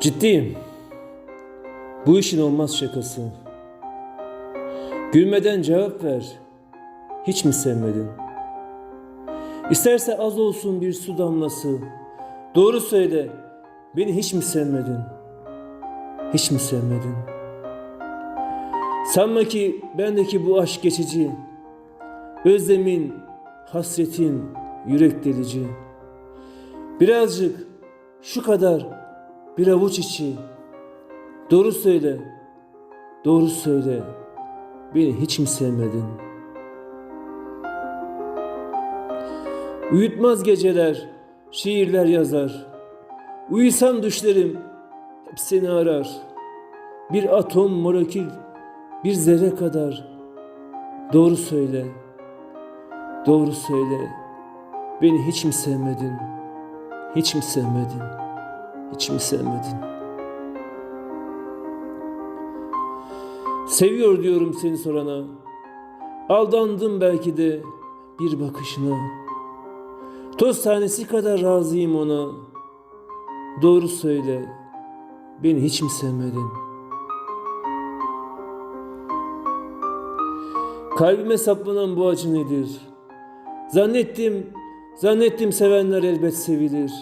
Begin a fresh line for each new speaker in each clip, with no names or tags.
Ciddiyim. Bu işin olmaz şakası. Gülmeden cevap ver. Hiç mi sevmedin? İsterse az olsun bir su damlası. Doğru söyle. Beni hiç mi sevmedin? Hiç mi sevmedin? Sanma ki bendeki bu aşk geçici. Özlemin, hasretin yürek delici. Birazcık şu kadar bir avuç içi. Doğru söyle. Doğru söyle. Beni hiç mi sevmedin? Uyutmaz geceler, şiirler yazar. Uyusam düşlerim hep seni arar. Bir atom molekül, bir zerre kadar. Doğru söyle. Doğru söyle. Beni hiç mi sevmedin? Hiç mi sevmedin? Hiç mi sevmedin? Seviyor diyorum seni sorana. Aldandım belki de bir bakışına. Toz tanesi kadar razıyım ona. Doğru söyle. Beni hiç mi sevmedin? Kalbime saplanan bu acı nedir? Zannettim, zannettim sevenler elbet sevilir.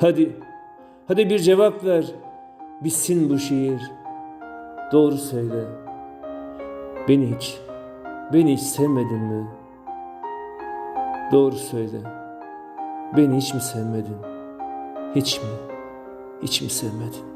Hadi, hadi bir cevap ver. Bitsin bu şiir. Doğru söyle. Beni hiç, beni hiç sevmedin mi? Doğru söyle. Beni hiç mi sevmedin? Hiç mi? Hiç mi sevmedin?